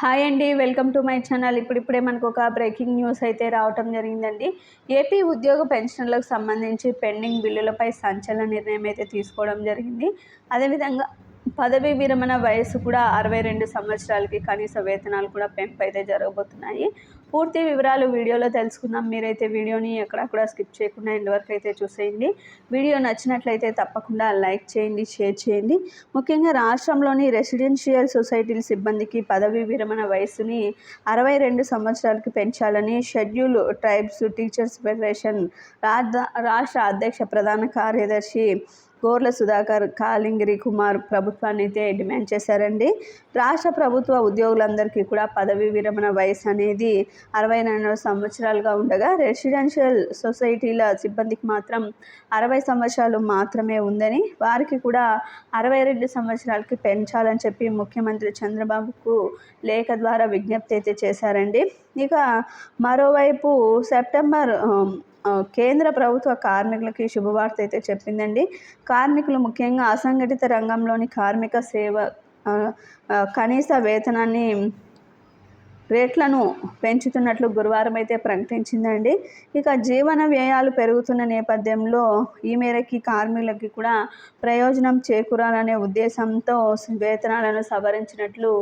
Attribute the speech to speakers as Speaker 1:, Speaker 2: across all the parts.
Speaker 1: Hi అండి welcome to my channel. ఇప్పుడిప్పుడే మనకు ఒక బ్రేకింగ్ న్యూస్ అయితే రావటం జరిగిందండి. ఏపీ ఉద్యోగ పెన్షన్లకు సంబంధించి పెండింగ్ బిల్లులపై సంచలన నిర్ణయం అయితే తీసుకోవడం జరిగింది. అదేవిధంగా పదవీ విరమణ వయసు కూడా అరవై రెండు సంవత్సరాలకి కనీస వేతనాలు కూడా పెంపు అయితే జరగబోతున్నాయి. పూర్తి వివరాలు వీడియోలో తెలుసుకుందాం. మీరైతే వీడియోని ఎక్కడక్కడ స్కిప్ చేయకుండా ఎండ్ వరకు అయితే చూసేయండి. వీడియో నచ్చినట్లయితే తప్పకుండా లైక్ చేయండి షేర్ చేయండి. ముఖ్యంగా రాష్ట్రంలోని రెసిడెన్షియల్ సొసైటీల సిబ్బందికి పదవీ విరమణ వయసుని అరవై రెండు సంవత్సరాలకి పెంచాలని షెడ్యూల్ ట్రైబ్స్ టీచర్స్ ఫెడరేషన్ రాష్ట్ర అధ్యక్ష ప్రధాన కార్యదర్శి గోర్ల సుధాకర్ కాలింగిరి కుమార్ ప్రభుత్వాన్ని అయితే డిమాండ్ చేశారండి. రాష్ట్ర ప్రభుత్వ ఉద్యోగులందరికీ కూడా పదవీ విరమణ వయసు అనేది అరవై నాలుగు సంవత్సరాలుగా ఉండగా రెసిడెన్షియల్ సొసైటీల సిబ్బందికి మాత్రం అరవై సంవత్సరాలు మాత్రమే ఉందని వారికి కూడా అరవై రెండు సంవత్సరాలకి పెంచాలని చెప్పి ముఖ్యమంత్రి చంద్రబాబుకు లేఖ ద్వారా విజ్ఞప్తి అయితే చేశారండి. ఇక మరోవైపు సెప్టెంబర్ కేంద్ర ప్రభుత్వ కార్మికులకి శుభవార్త అయితే చెప్పిందండి. కార్మికులు ముఖ్యంగా అసంఘటిత రంగంలోని కార్మిక సేవ కనీస వేతనాన్ని రేట్లను పెంచుతున్నట్లు గురువారం అయితే ప్రకటించిందండి. ఇక జీవన వ్యయాలు పెరుగుతున్న నేపథ్యంలో ఈ మేరకి కార్మికులకి కూడా ప్రయోజనం చేకూరాలనే ఉద్దేశంతో వేతనాలను సవరించినట్లు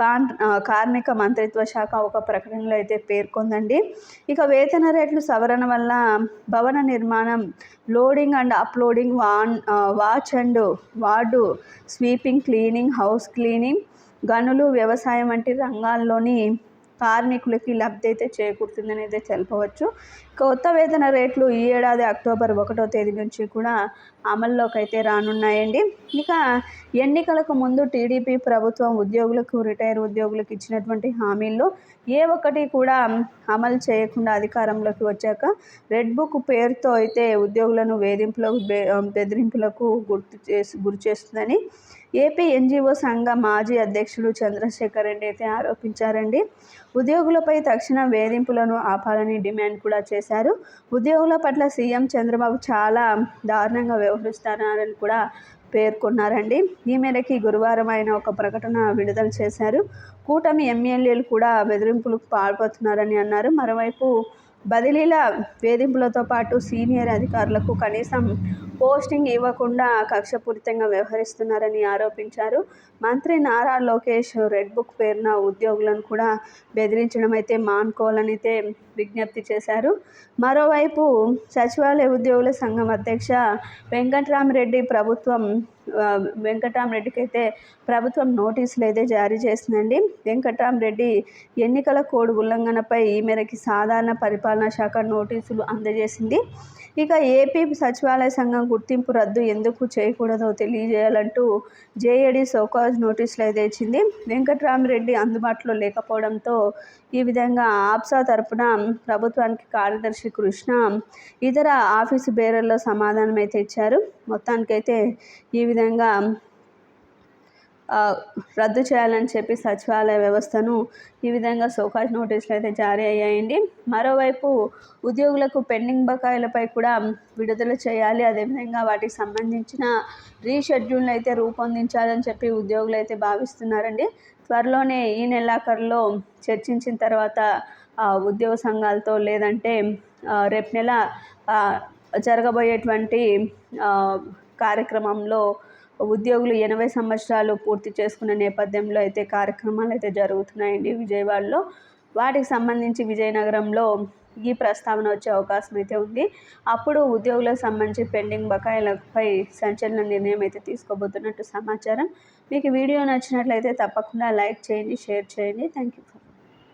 Speaker 1: కాన్ కార్మిక మంత్రిత్వ శాఖ ఒక ప్రకటనలో అయితే పేర్కొందండి. ఇక వేతన రేట్లు సవరణ వల్ల భవన నిర్మాణం loading and uploading van watch and ward sweeping cleaning house cleaning గనులు వ్యవసాయం వంటి రంగాల్లోని కార్మికులకి లబ్ధి అయితే చేకూరుతుందని అయితే తెలపవచ్చు కొత్త వేతన రేట్లు ఈ ఏడాది అక్టోబర్ ఒకటో తేదీ నుంచి కూడా అమల్లోకి అయితే రానున్నాయండి. ఇక ఎన్నికలకు ముందు టీడీపీ ప్రభుత్వం ఉద్యోగులకు రిటైర్ ఉద్యోగులకు ఇచ్చినటువంటి హామీల్లో ఏ ఒక్కటి కూడా అమలు చేయకుండా అధికారంలోకి వచ్చాక రెడ్ బుక్ పేరుతో అయితే ఉద్యోగులను వేధింపులకు బెదిరింపులకు గుర్తు చేసి గురి చేస్తుందని ఏపీ ఎన్జిఓ సంఘ మాజీ అధ్యక్షుడు చంద్రశేఖర్ రెడ్డి అయితే ఆరోపించారండి. ఉద్యోగులపై తక్షణ వేధింపులను ఆపాలని డిమాండ్ కూడా చేశారు. ఉద్యోగుల పట్ల సీఎం చంద్రబాబు చాలా దారుణంగా వ్యవహరిస్తున్నారని కూడా పేర్కొన్నారండి. ఈ మేరకి గురువారం ఆయన ఒక ప్రకటన విడుదల చేశారు. కూటమి ఎమ్మెల్యేలు కూడా బెదిరింపులకు పాల్పడుతున్నారని అన్నారు. మరోవైపు బదిలీల వేధింపులతో పాటు సీనియర్ అధికారులకు కనీసం పోస్టింగ్ ఇవ్వకుండా కక్షపూరితంగా వ్యవహరిస్తున్నారని ఆరోపించారు. మంత్రి నారా లోకేష్ రెడ్ బుక్ పేరున ఉద్యోగులను కూడా బెదిరించడం అయితే మానుకోవాలనైతే విజ్ఞప్తి చేశారు. మరోవైపు సచివాలయ ఉద్యోగుల సంఘం అధ్యక్ష వెంకట్రామరెడ్డి ప్రభుత్వం వెంకటరామరెడ్డికి అయితే ప్రభుత్వం నోటీసులు అయితే జారీ చేసిందండి. వెంకటరామరెడ్డి ఎన్నికల కోడ్ ఉల్లంఘనపై ఈ మేరకి సాధారణ పరిపాలనా శాఖ నోటీసులు అందజేసింది. ఇక ఏపీ సచివాలయ సంఘం గుర్తింపు రద్దు ఎందుకు చేయకూడదో తెలియజేయాలంటూ జేఏడి సోకాజ్ నోటీసులు అయితే ఇచ్చింది. వెంకటరామరెడ్డి అందుబాటులో లేకపోవడంతో ఈ విధంగా ఆప్సా తరపున ప్రభుత్వానికి కార్యదర్శి కృష్ణ ఇతర ఆఫీసు బేరర్లో సమాధానం అయితే ఇచ్చారు. మొత్తానికైతే ఈ విధంగా విధంగా రద్దు చేయాలని చెప్పి సచివాలయ వ్యవస్థను ఈ విధంగా సోకాజ్ నోటీసులు అయితే జారీ అయ్యాయండి. మరోవైపు ఉద్యోగులకు పెండింగ్ బకాయిలపై కూడా విడుదల చేయాలి. అదేవిధంగా వాటికి సంబంధించిన రీషెడ్యూల్ని అయితే రూపొందించాలని చెప్పి ఉద్యోగులు అయితే భావిస్తున్నారండి. త్వరలోనే ఈ నెలాఖరులో చర్చించిన తర్వాత ఉద్యోగ సంఘాలతో లేదంటే రేపు నెల జరగబోయేటువంటి కార్యక్రమంలో ఉద్యోగులు ఎనభై సంవత్సరాలు పూర్తి చేసుకున్న నేపథ్యంలో అయితే కార్యక్రమాలు అయితే జరుగుతున్నాయండి విజయవాడలో. వాటికి సంబంధించి విజయనగరంలో ఈ ప్రస్తావన వచ్చే అవకాశం అయితే ఉంది. అప్పుడు ఉద్యోగులకు సంబంధించి పెండింగ్ బకాయిలపై సంచలన నిర్ణయం అయితే తీసుకోబోతున్నట్టు సమాచారం. మీకు వీడియో నచ్చినట్లయితే తప్పకుండా లైక్ చేయండి షేర్ చేయండి. Thank you